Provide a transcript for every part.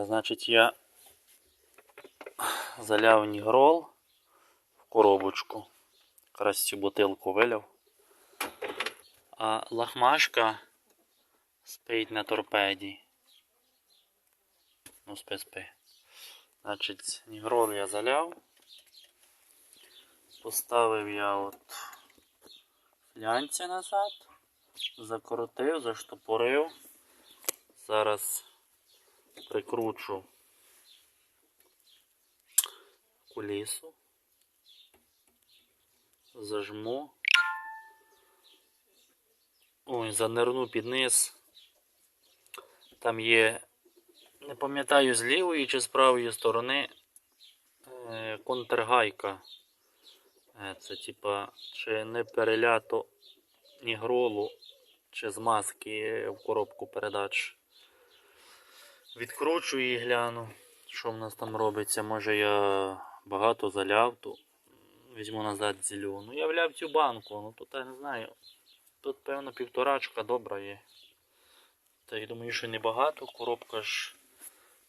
Е, Значить, я заляв нігрол в коробочку. Якраз цю бутилку виляв. А лахмашка спить на торпеді. Ну, спи, спи. Значить, нігрол я заляв. Поставив я от флянці назад, закрутив, заштопорив. Зараз прикручу кулісу, зажму. Ой, занирну під низ. Там є, не пам'ятаю, з лівої чи з правої сторони е, контргайка. Е, Це типа, чи не перелято ні гролу, чи з маски в коробку передач. Відкручу і гляну, що в нас там робиться. Може я багато заляв, то візьму назад зілю. Ну я вляв цю банку, ну тут я не знаю. Тут, певно, півторачка добра є. Та я думаю, що небагато, коробка ж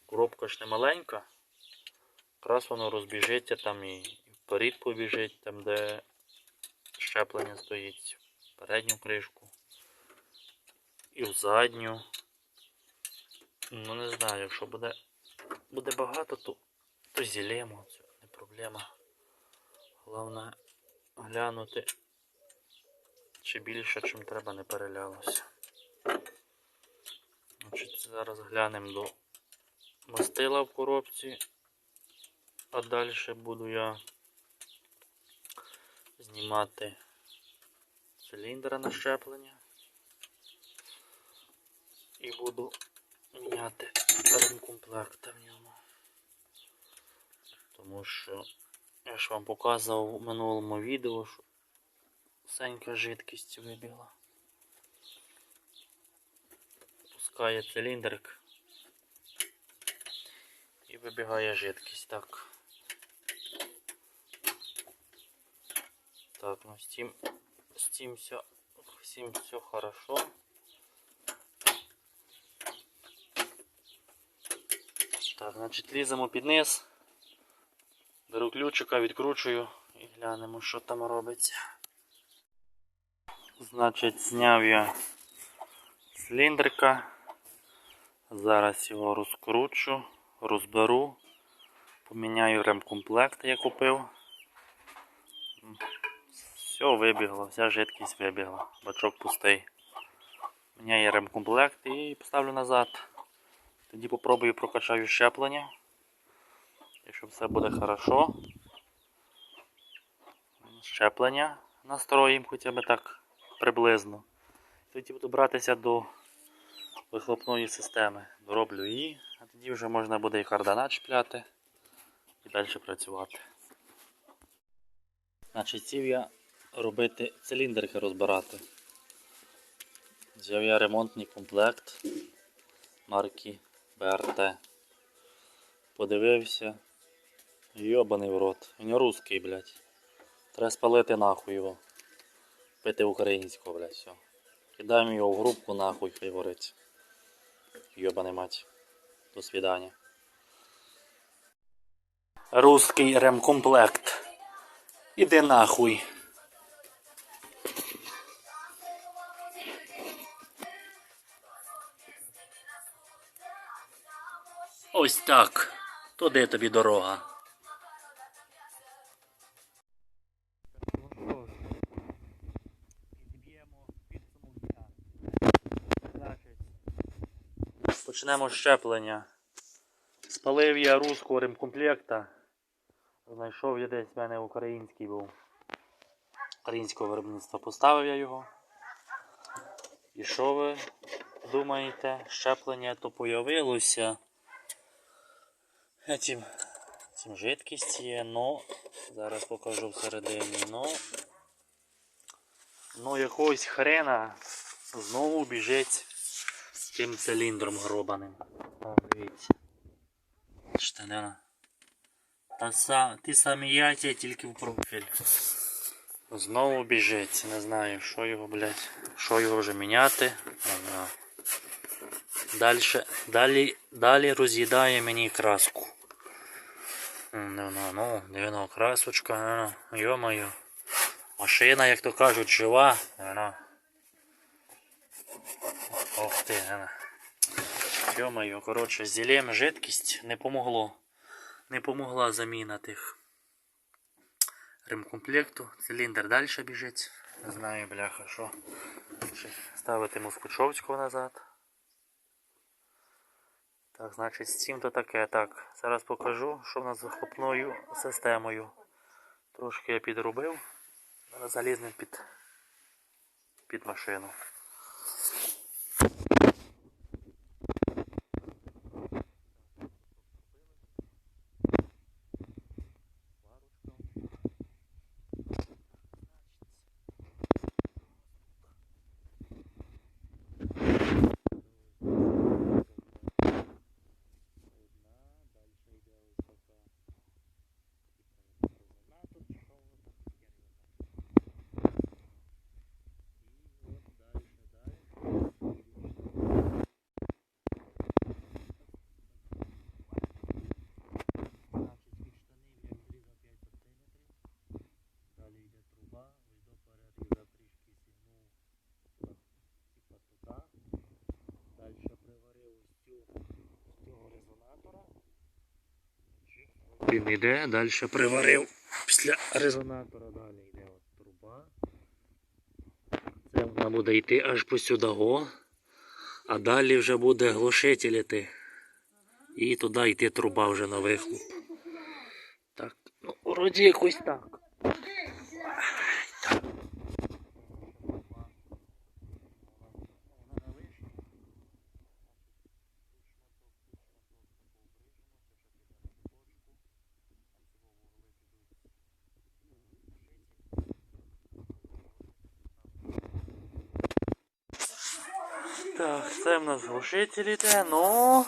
коробка ж не маленька. Якраз воно розбіжиться там і вперед побіжить, там де щеплення стоїть. Передню кришку. І в задню. Ну не знаю, якщо буде, буде багато, то, то зілємо, це не проблема. Головне глянути, чи більше, чим треба, не перелялося. Значить, зараз глянемо до мастила в коробці, а далі буду я знімати циліндра на щеплення і буду міняти ремкомплекти в ньому. Тому що я ж вам показував у минулому відео, що сенька жидкість вибігла. Пускає циліндрик і вибігає жидкість. Так. Так, ну з тим все, всім все хорошо. Так, значить ліземо під низ. Беру ключика, відкручую і глянемо, що там робиться. Значить, зняв я циліндрика. Зараз його розкручу, розберу, поміняю ремкомплект, я купив. Все вибігло, вся жидкість вибігла, бачок пустий. Міняю ремкомплект і поставлю назад. Тоді попробую прокачаю щеплення. Якщо все буде хорошо. Щеплення настроїмо хоча б так приблизно. Тоді буду братися до вихлопної системи. Дороблю її, а тоді вже можна буде і кардана чіпляти і далі працювати. Значить, сів я робити циліндрики розбирати. Взяв я ремонтний комплект марки БРТ. Подивився. Йобаний в рот. Він русський, блядь. Треба спалити нахуй його. Пити українського, блядь, все. Кидаємо його в грубку нахуй, хай горить. Йобаний мать. До свидання. Русський ремкомплект. Іди нахуй. Ось так. Туди тобі дорога. Почнемо з щеплення. Спалив я руського ремкомплекта. Знайшов я десь в мене український був. Українського виробництва. Поставив я його. І що ви думаєте? Щеплення то появилося. Цим, цим жидкість є, но зараз покажу всередині, но ну якогось хрена знову біжить з тим циліндром гробаним. Дивіться. Штанина. Та са, ті самі яйця, тільки в профіль. Знову біжить. Не знаю, що його, блядь, що його вже міняти. Знаю. Дальше, далі, далі роз'їдає мені краску. Ну, ну, ну, дивно, красочка, ну. Машина, як то кажуть, жива. Ну. Ох ти, ну. Йо-моє, коротше, зілем жидкість не помогло. Не помогла заміна тих ремкомплекту. Циліндр далі біжить. Не знаю, бляха, що. Ставити москучовську назад. Так, значить, з цим то таке. Так, зараз покажу, що в нас з вихлопною системою. Трошки я підробив. Зараз залізнемо під, під машину. Далі йде труба, ось до переріза трішки сігнув типа туди. Далі приварив ось цю з цього резонатора. Він йде, далі приварив після резонатора, далі йде от труба. Це вона буде йти аж по сюди. А далі вже буде глушитель іти. І туди йти труба вже на вихлоп. Так, ну вроді якось так. Так, це в нас глушитель ну.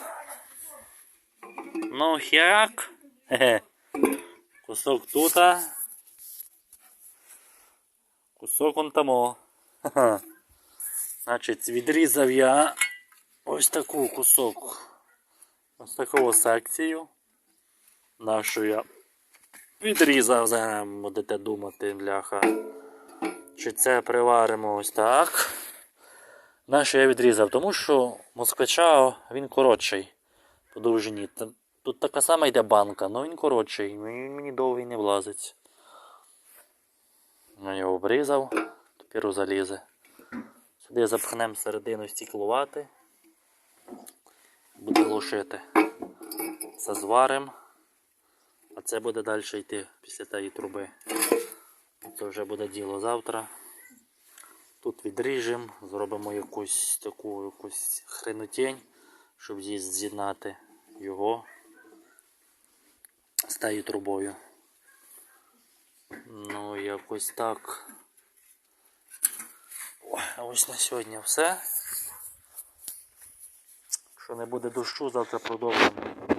Ну, херак. Хе-хе. Кусок тута. Кусок он тамо. Ха-ха. Значить, відрізав я ось таку кусок. Ось таку секцію. Нашу я відрізав, зараз будете думати, бляха. Чи це приваримо ось так. Нащо я відрізав? Тому що москвича він коротший по довжині. Тут така сама йде банка, але він коротший, він мені довгий не влазить. На його обрізав, тепер залізе. Сюди запхнемо середину стіклувати. Буде глушити. Це зварим. А це буде далі йти після тієї труби. Це вже буде діло завтра. Тут відріжемо, зробимо якусь таку якусь хренотень, щоб з'єднати його з тією трубою. Ну, якось так. А ось на сьогодні все. Якщо не буде дощу, завтра продовжимо.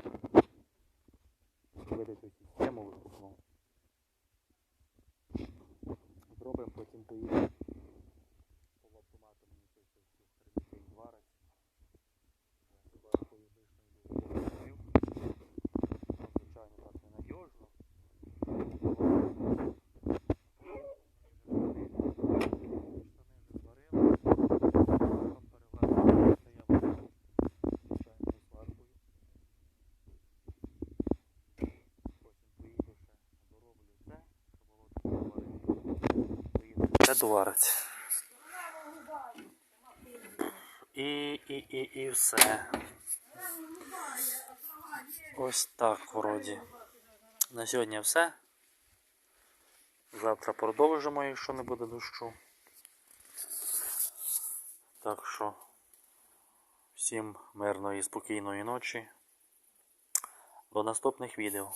Це. І, і, і, і все. Ось так вроді. На сьогодні все. Завтра продовжимо, якщо не буде дощу. Так що всім мирної і спокійної ночі. До наступних відео.